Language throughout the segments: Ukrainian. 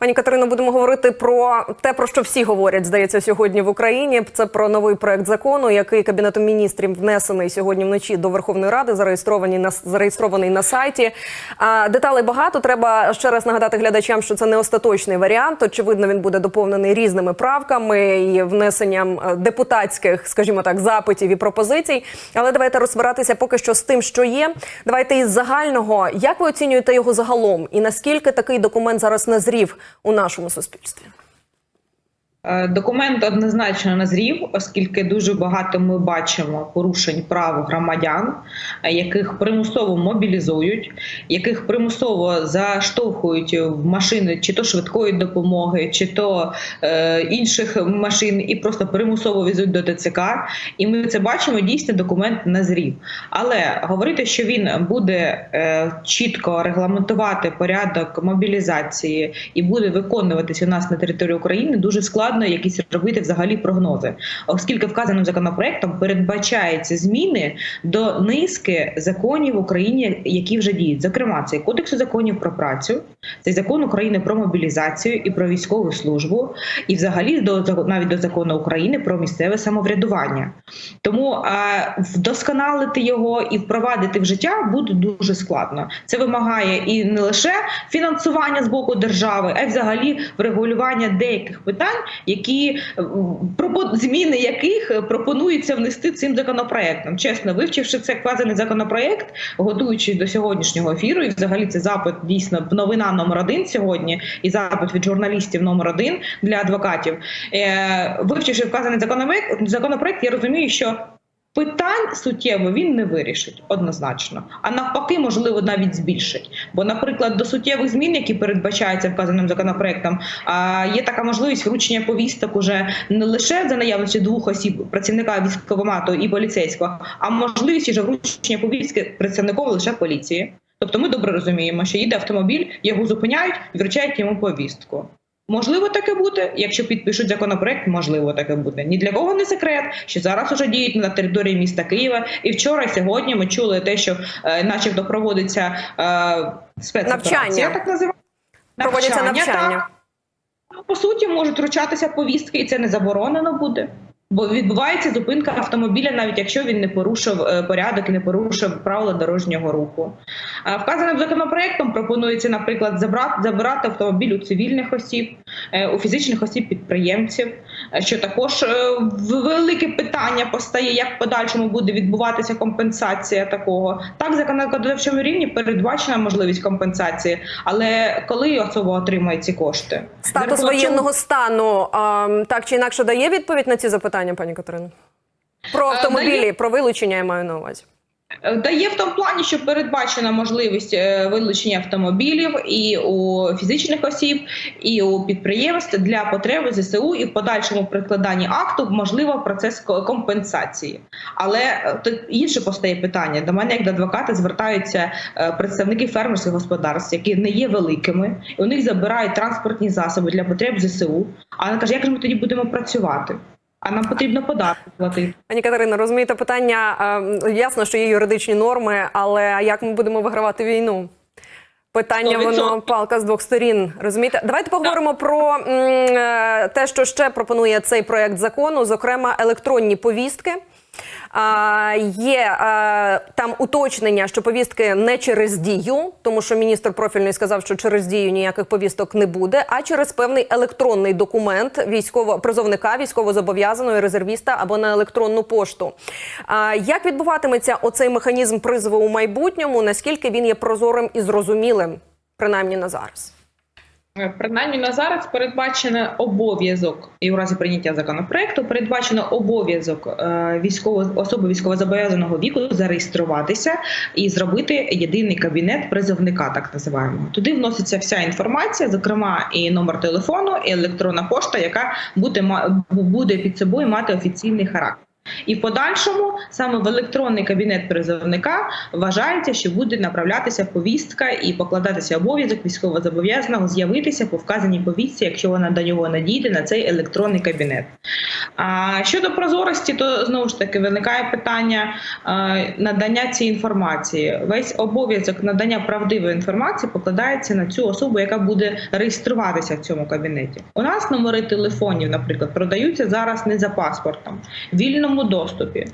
Пані Катерино, будемо говорити про те, про що всі говорять, здається, сьогодні в Україні. Це про новий проект закону, який кабінетом міністрів внесений сьогодні вночі до Верховної Ради, зареєстрований на зареєстрований на сайті. А деталей багато. Треба ще раз нагадати глядачам, що це не остаточний варіант. Очевидно, він буде доповнений різними правками і внесенням е, депутатських, скажімо так, запитів і пропозицій. Але давайте розбиратися поки що з тим, що є. Давайте із загального. Як ви оцінюєте його загалом, і наскільки такий документ зараз назрів у нашому суспільстві? Е, Документ однозначно назрів, оскільки дуже багато ми бачимо порушень прав громадян, е, яких примусово мобілізують, яких примусово заштовхують в машини чи то швидкої допомоги, чи то е, інших машин, і просто примусово везуть до ТЦК. І ми це бачимо. Дійсно, документ назрів. Але говорити, що він буде е, чітко регламентувати порядок мобілізації і буде виконуватись у нас на території України, дуже складно якісь робити взагалі прогнози, оскільки вказаним законопроектом передбачаються зміни до низки законів в Україні, які вже діють. Зокрема, це кодексу законів про працю, це закон України про мобілізацію і про військову службу, і взагалі до навіть до закону України про місцеве самоврядування. Тому вдосконалити його і впровадити в життя буде дуже складно. Це вимагає і не лише фінансування з боку держави, а й взагалі врегулювання деяких питань, які м, зміни яких пропонується внести цим законопроектом. Чесно, вивчивши це вказаний законопроект, готуючись до сьогоднішнього ефіру, і взагалі це запит дійсно новина номер один сьогодні, і запит від журналістів номер один для адвокатів. Е, вивчивши вказаний законопроект, я розумію, що. Питань суттєво він не вирішить однозначно, а навпаки, можливо, навіть збільшить. Бо, наприклад, до суттєвих змін, які передбачаються вказаним законопроектом, є така можливість вручення повісток уже не лише за наявності двох осіб працівника військовомату і поліцейського, а можливість вже вручення повістки представником лише поліції. Тобто, ми добре розуміємо, що їде автомобіль, його зупиняють і вручають йому повістку. Можливо, таке буде. Якщо підпишуть законопроект, можливо, таке буде. Ні для кого не секрет, що зараз уже діють на території міста Києва. І вчора, і сьогодні ми чули те, що, е, начебто, проводиться е, спецнавчання. Так називається. Проводяться навчання. так. По суті, можуть вручатися повістки, і це не заборонено буде. Бо відбувається зупинка автомобіля, навіть якщо він не порушив е, порядок і не порушив правила дорожнього руху. А Вказаним законопроектом пропонується, наприклад, забрати забирати автомобіль у цивільних осіб, е, у фізичних осіб підприємців, е, що також е, велике питання постає, як в подальшому буде відбуватися компенсація такого. Так, законодавчому рівні передбачена можливість компенсації, але коли особа отримає ці кошти? Статус воєнного стану а, так чи інакше дає відповідь на ці запитання, пані Катерино? Про автомобілі, про вилучення я маю на увазі. Дає в тому плані, що передбачена можливість е, вилучення автомобілів і у фізичних осіб, і у підприємств для потреби ЗСУ, і в подальшому прикладанні акту можливо процес компенсації. Але е, тут інше постає питання. До мене, як до адвоката, звертаються е, представники фермерських господарств, які не є великими, і у них забирають транспортні засоби для потреб ЗСУ. А вона каже, як же ми тоді будемо працювати? А нам потрібно податки платити. Пані Катерина, розумієте питання? е, Ясно, що є юридичні норми, але як ми будемо вигравати війну? Питання 100%. воно палка з двох сторін. Розумієте? Давайте поговоримо про м, е, те, що ще пропонує цей проект закону, зокрема електронні повістки. Є е, там уточнення, що повістки не через дію, тому що міністр профільний сказав, що через дію ніяких повісток не буде, а через певний електронний документ військово призовника, військовозобов'язаного резервіста або на електронну пошту. Як відбуватиметься оцей механізм призову у майбутньому? Наскільки він є прозорим і зрозумілим, принаймні на зараз? Е, Принаймні на зараз передбачено обов'язок і у разі прийняття законопроекту передбачено обов'язок е, військово особи військовозобов'язаного віку зареєструватися і зробити єдиний кабінет призовника, так називаємо. Туди вноситься вся інформація, зокрема і номер телефону, і електронна пошта, яка буде буде під собою мати офіційний характер. І в подальшому саме в електронний кабінет призовника вважається, що буде направлятися повістка і покладатися обов'язок військовозобов'язаного з'явитися по вказаній повістці, якщо вона до нього надійде на цей електронний кабінет. А щодо прозорості, то знову ж таки виникає питання надання цієї інформації. Весь обов'язок надання правдивої інформації покладається на цю особу, яка буде реєструватися в цьому кабінеті. У нас номери телефонів, наприклад, продаються зараз не за паспортом, в вільному доступі.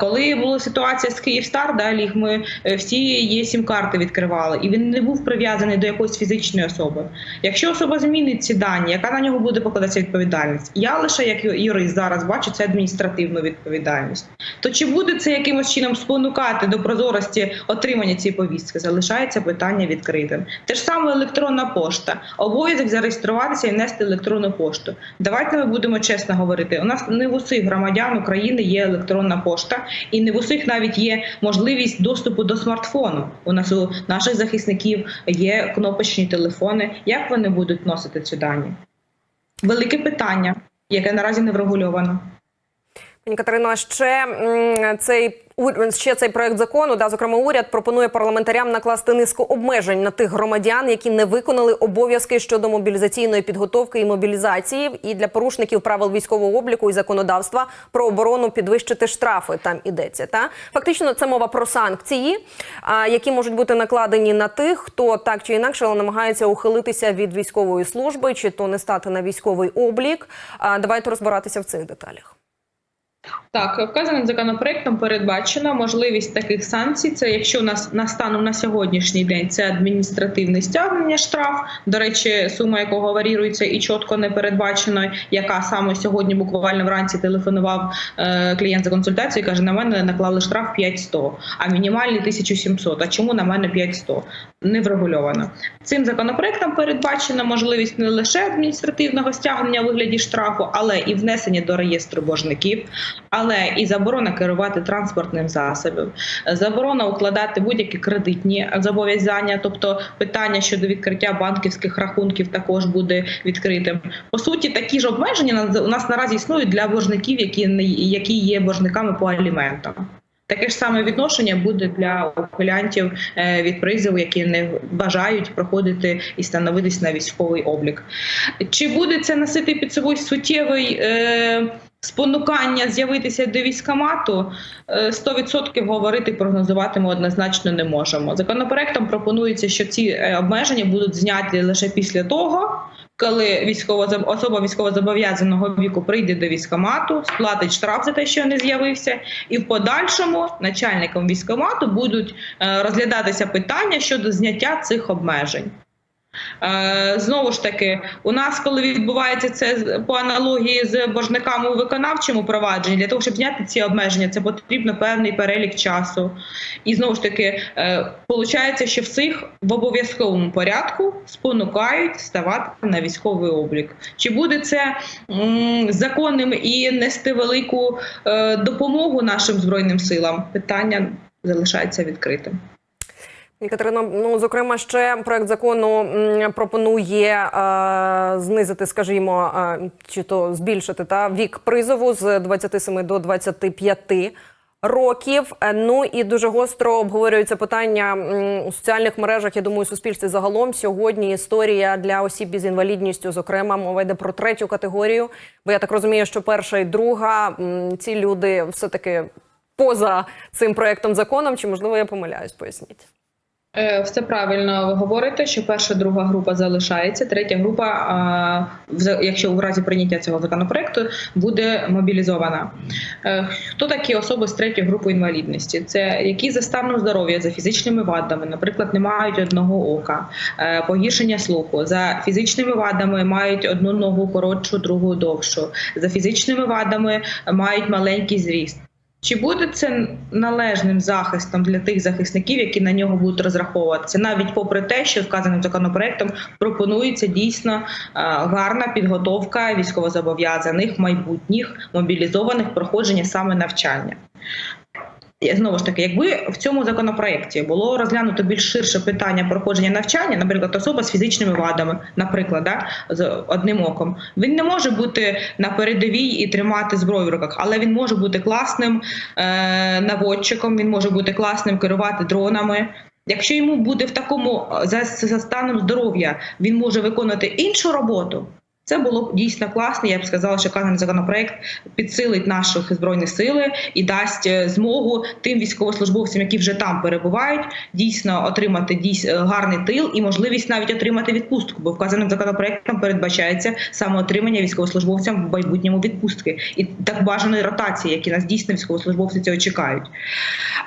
Коли була ситуація з Київстар, далі ми е, всі є сім-карти відкривали, і він не був прив'язаний до якоїсь фізичної особи. Якщо особа змінить ці дані, яка на нього буде покладатися відповідальність? Я лише як юрист зараз бачу це адміністративну відповідальність. То чи буде це якимось чином спонукати до прозорості отримання цієї повістки? Залишається питання відкритим. Те ж саме електронна пошта, обов'язок зареєструватися і внести електронну пошту. Давайте ми будемо чесно говорити. У нас не в усіх громадян України є електронна пошта, і не в усіх навіть є можливість доступу до смартфону. У нас у наших захисників є кнопочні телефони. Як вони будуть носити ці дані? Велике питання, яке наразі не врегульовано. Пані Катерино, ще цей ще цей проект закону, да, зокрема, уряд пропонує парламентарям накласти низку обмежень на тих громадян, які не виконали обов'язки щодо мобілізаційної підготовки і мобілізації, і для порушників правил військового обліку і законодавства про оборону підвищити штрафи. Там ідеться. Та фактично це мова про санкції, які можуть бути накладені на тих, хто так чи інакше намагається ухилитися від військової служби, чи то не стати на військовий облік. Давайте розбиратися в цих деталях. Так, вказаним законопроектом передбачена можливість таких санкцій. Це якщо у нас на станом на сьогоднішній день це адміністративне стягнення штраф. До речі, сума якого варірується і чітко не передбачено, яка саме сьогодні буквально вранці телефонував е, клієнт за консультацією. Каже, на мене наклали штраф 5100, а мінімальний 1700. А чому на мене 5100? Не врегульовано. Цим законопроектом передбачена можливість не лише адміністративного стягнення у вигляді штрафу, але і внесення до реєстру боржників, але і заборона керувати транспортним засобом, заборона укладати будь-які кредитні зобов'язання, тобто питання щодо відкриття банківських рахунків також буде відкритим. По суті, такі ж обмеження у нас наразі існують для боржників, які не які є боржниками по аліментам. Таке ж саме відношення буде для ухилянтів е, від призову, які не бажають проходити і становитись на військовий облік. Чи буде це носити під собою суттєвий е, спонукання з'явитися до військомату? Е, 100% говорити прогнозувати ми однозначно не можемо. Законопроектом пропонується, що ці е, обмеження будуть зняті лише після того. Коли військова особа військовозобов'язаного віку прийде до військомату, сплатить штраф за те, що не з'явився, і в подальшому начальником військомату будуть е, розглядатися питання щодо зняття цих обмежень. Е, Знову ж таки, у нас, коли відбувається це по аналогії з боржниками у виконавчому провадженні, для того, щоб зняти ці обмеження, це потрібно певний перелік часу. І знову ж таки, виходить, що всіх в обов'язковому порядку спонукають ставати на військовий облік. Чи буде це законним і нести велику е, допомогу нашим збройним силам? Питання залишається відкритим. Пані Катерино, ну зокрема, ще проект закону пропонує е, знизити, скажімо, е, чи то збільшити та вік призову з 27 до 25 років. Е, Ну і дуже гостро обговорюється питання у соціальних мережах. Я думаю, у суспільстві загалом сьогодні історія для осіб із інвалідністю. Зокрема, мова йде про третю категорію. Бо я так розумію, що перша і друга ці люди все таки поза цим проектом законом. Чи можливо я помиляюсь? Поясніть. Е, Все правильно ви говорите, що перша друга група залишається. Третя група, якщо в разі прийняття цього законопроекту, буде мобілізована. Е, Хто такі особи з третьої групи інвалідності? Це які за станом здоров'я, за фізичними вадами, наприклад, не мають одного ока, е, погіршення слуху, за фізичними вадами мають одну ногу коротшу, другу довшу, за фізичними вадами мають маленький зріст. Чи буде це належним захистом для тих захисників, які на нього будуть розраховуватися, навіть попри те, що вказаним законопроектом пропонується дійсно е, гарна підготовка військовозобов'язаних майбутніх мобілізованих проходження саме навчання? Знову ж таки, якби в цьому законопроекті було розглянуто більш ширше питання проходження навчання, наприклад, особа з фізичними вадами, наприклад, да, з одним оком, він не може бути на передовій і тримати зброю в руках, але він може бути класним е, наводчиком, він може бути класним керувати дронами. Якщо йому буде в такому за, за станом здоров'я, він може виконувати іншу роботу. Це було б дійсно класно. Я б сказала, що вказаний законопроект підсилить наших збройних сили і дасть е, змогу тим військовослужбовцям, які вже там перебувають, дійсно отримати дійс- гарний тил і можливість навіть отримати відпустку. Бо вказаним законопроектом передбачається саме отримання військовослужбовцям в майбутньому відпустки і так бажаної ротації, які нас дійсно військовослужбовці цього чекають.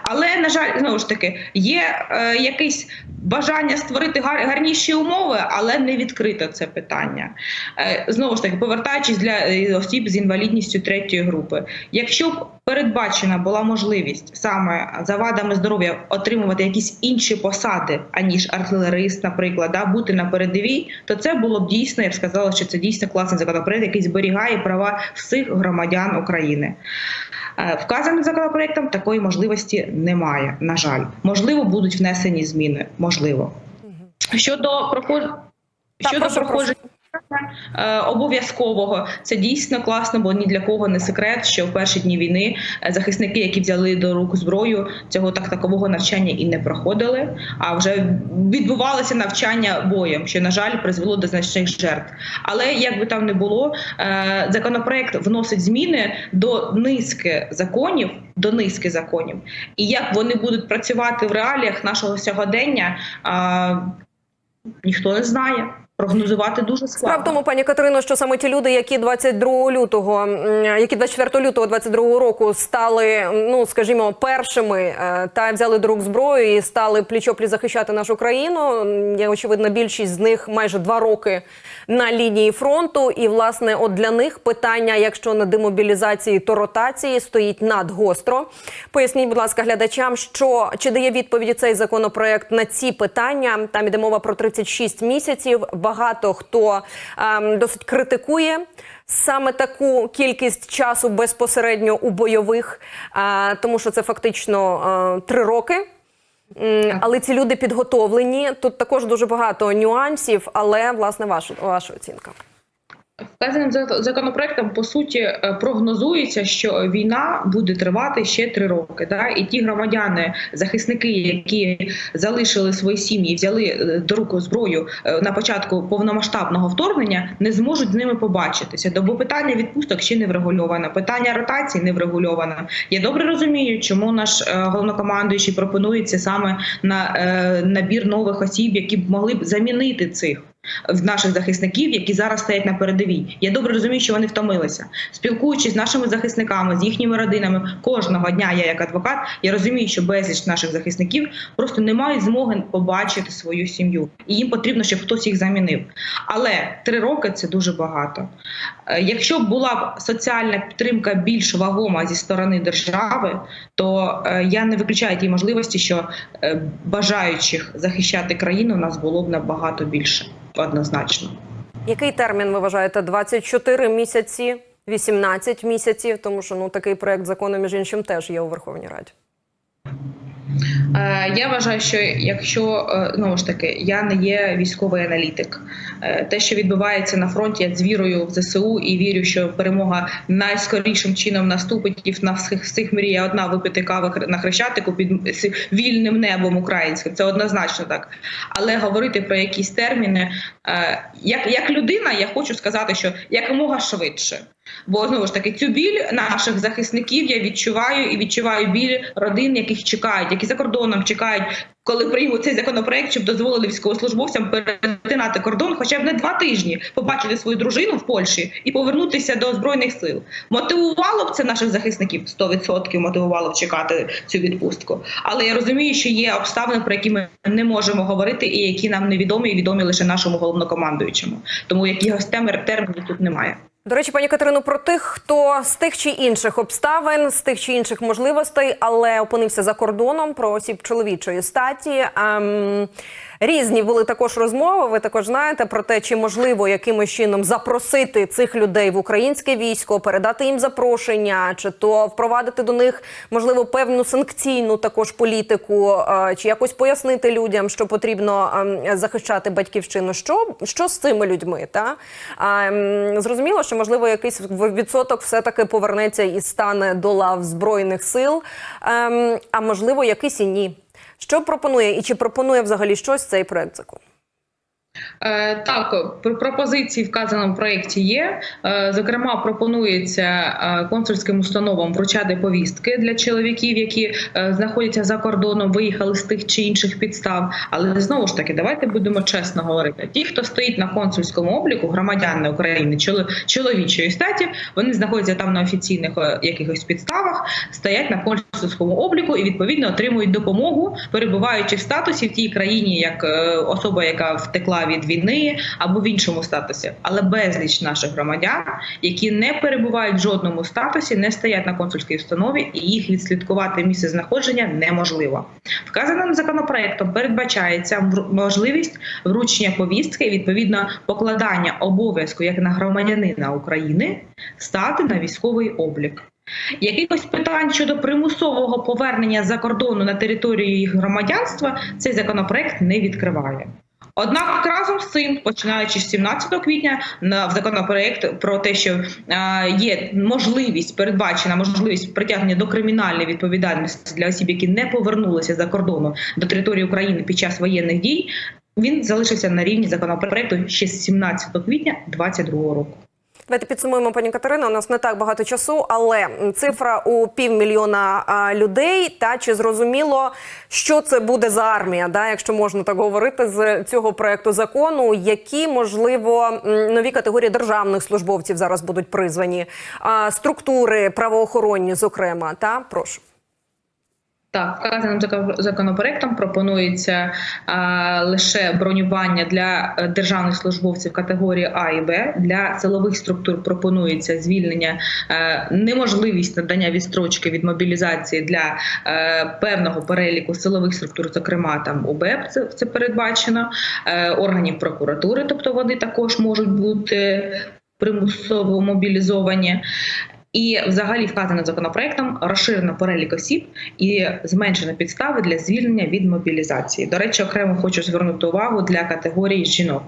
Але на жаль, знову ж таки, є е, якесь бажання створити гар, гарніші умови, але не відкрито це питання. Знову ж таки, повертаючись для е, осіб з інвалідністю третьої групи, якщо б передбачена була можливість саме за вадами здоров'я отримувати якісь інші посади, аніж артилерист, наприклад, да, бути на передовій, то це було б дійсно, я б сказала, що це дійсно класний законопроект, який зберігає права всіх громадян України. Е, Вказаним законопроектом такої можливості немає. На жаль, можливо, будуть внесені зміни. Можливо, щодо проходження щодо проходження. Е, Обов'язкового це дійсно класно, бо ні для кого не секрет, що в перші дні війни е, захисники, які взяли до рук зброю, цього так такового навчання і не проходили. А вже відбувалося навчання боєм, що на жаль призвело до значних жертв. Але як би там не було, е, законопроект вносить зміни до низки законів. До низки законів, і як вони будуть працювати в реаліях нашого сьогодення, а, ніхто не знає. Прогнозувати дуже складно. Справа в тому, пані Катерино, що саме ті люди, які 22 лютого, які 24 лютого 22 року стали, ну скажімо, першими е, та взяли до зброю і стали пліч-опліч захищати нашу країну. Є очевидно, більшість з них майже два роки на лінії фронту. І власне, от для них питання, якщо не демобілізації, то ротації стоїть надгостро. Поясніть, будь ласка, глядачам, що чи дає відповіді цей законопроект на ці питання. Там іде мова про 36 місяців. Багато хто ем, досить критикує саме таку кількість часу безпосередньо у бойових, е, тому що це фактично е, три роки. Але ці люди підготовлені. Тут також дуже багато нюансів, але власне ваша, ваша оцінка. Вказаним законопроектом по суті е, прогнозується, що війна буде тривати ще три роки. Да? І ті громадяни, захисники, які залишили свої сім'ї, взяли е, до рук зброю е, на початку повномасштабного вторгнення, не зможуть з ними побачитися. Бо питання відпусток ще не врегульовано, питання ротації не врегульовано. Я добре розумію, чому наш головнокомандуючий пропонується саме на набір нових осіб, які б могли б замінити цих в наших захисників, які зараз стоять на передовій. Я добре розумію, що вони втомилися. Спілкуючись з нашими захисниками, з їхніми родинами, кожного дня я як адвокат, я розумію, що безліч наших захисників просто не мають змоги побачити свою сім'ю, і їм потрібно, щоб хтось їх замінив. Але три роки це дуже багато. Е, Якщо б була б соціальна підтримка більш вагома зі сторони держави, то е, я не виключаю ті можливості, що е, бажаючих захищати країну у нас було б набагато більше однозначно. Який термін ви вважаєте? 24 місяці, 18 місяців? Тому що ну такий проект закону, між іншим, теж є у Верховній Раді. Е, Я вважаю, що якщо е, знову ж таки я не є військовий аналітик, Е, те, що відбувається на фронті, я з вірою в ЗСУ і вірю, що перемога найскорішим чином наступить і в нас всіх- мріє одна випити кави на хрещатику під вільним небом українським. Це однозначно так. Але говорити про якісь терміни, як, як людина, я хочу сказати, що якомога швидше. Бо знову ж таки цю біль наших захисників я відчуваю і відчуваю біль родин, яких чекають, які за кордоном чекають, коли приймуть цей законопроект, щоб дозволили військовослужбовцям перетинати кордон, хоча б не два тижні, побачити свою дружину в Польщі і повернутися до збройних сил. Мотивувало б це наших захисників 100% мотивувало б чекати цю відпустку. Але я розумію, що є обставини, про які ми не можемо говорити, і які нам невідомі, і відомі лише нашому головнокомандуючому. Тому якихось термінів тут немає. До речі, пані Катерину, про тих, хто з тих чи інших обставин, з тих чи інших можливостей, але опинився за кордоном, про осіб чоловічої статі. Ем, Різні були також розмови. Ви також знаєте про те, чи можливо якимось чином запросити цих людей в українське військо, передати їм запрошення, чи то впровадити до них можливо певну санкційну також політику, е, чи якось пояснити людям, що потрібно ем, захищати батьківщину. Що, що з цими людьми? Та ем, зрозуміло, що можливо якийсь відсоток все таки повернеться і стане до лав збройних сил, ем, а можливо, якийсь і ні. Що пропонує і чи пропонує взагалі щось цей проект закону? Е, Так, пропозиції в вказаному проєкті є. Е, Зокрема, пропонується е, консульським установам вручати повістки для чоловіків, які знаходяться за кордоном, виїхали з тих чи інших підстав. Але знову ж таки, давайте будемо чесно говорити: ті, хто стоїть на консульському обліку, громадяни України чоло- чоловічої статі, вони знаходяться там на офіційних якихось підставах, стоять на консульському обліку і відповідно отримують допомогу, перебуваючи в статусі в тій країні, як особа, яка втекла від війни, або в іншому статусі. Але безліч наших громадян, які не перебувають в жодному статусі, не стоять на консульській установі, і їх відслідкувати місце знаходження неможливо. Вказаним законопроектом передбачається можливість вручення повістки відповідно покладання обов'язку як на громадянина України стати на військовий облік. Якихось питань щодо примусового повернення за кордону на територію їх громадянства цей законопроект не відкриває. Однак разом з цим, починаючи з 17 квітня, в законопроект про те, що е, є можливість передбачена можливість притягнення до кримінальної відповідальності для осіб, які не повернулися за кордону до території України під час воєнних дій. Він залишився на рівні законопроекту ще з 17 квітня 2022 року. Давайте підсумуємо, пані Катерина. У нас не так багато часу, але цифра у півмільйона людей. Та чи зрозуміло, що це буде за армія? Да, якщо можна так говорити, з цього проекту закону, які можливо нові категорії державних службовців зараз будуть призвані, структури правоохоронні, зокрема, та прошу. Так, вказаним законопроектом пропонується а, лише бронювання для е, державних службовців категорії А і Б. Для силових структур пропонується звільнення, е, неможливість надання відстрочки від мобілізації для е, певного переліку силових структур, зокрема там УБЕП, це, це передбачено, е, органів прокуратури, тобто вони також можуть бути примусово мобілізовані. І взагалі вказаним законопроектом розширено перелік осіб і зменшено підстави для звільнення від мобілізації. До речі, окремо хочу звернути увагу для категорії жінок.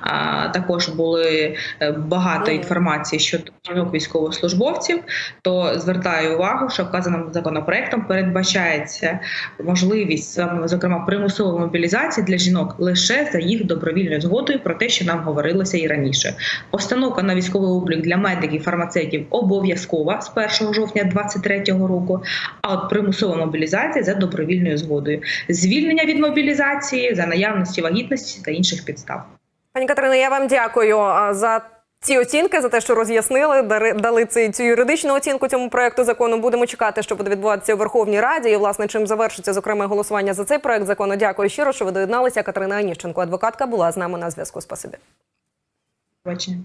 А, також були е, багато інформації щодо жінок військовослужбовців. То звертаю увагу, що вказаним законопроектом передбачається можливість зокрема примусової мобілізації для жінок лише за їх добровільною згодою про те, що нам говорилося і раніше. Постановка на військовий облік для медиків, фармацевтів обов'язкова з 1 жовтня 2023 року. А от примусова мобілізація за добровільною згодою, звільнення від мобілізації за наявності вагітності та інших підстав. Пані Катерино, я вам дякую за ці оцінки, за те, що роз'яснили, дали цю юридичну оцінку цьому проекту закону. Будемо чекати, що буде відбуватися у Верховній Раді. І, власне, чим завершиться зокрема голосування за цей проект закону. Дякую щиро, що ви доєдналися. Катерина Аніщенко, адвокатка, була з нами на зв'язку. Спасибі. Бачення.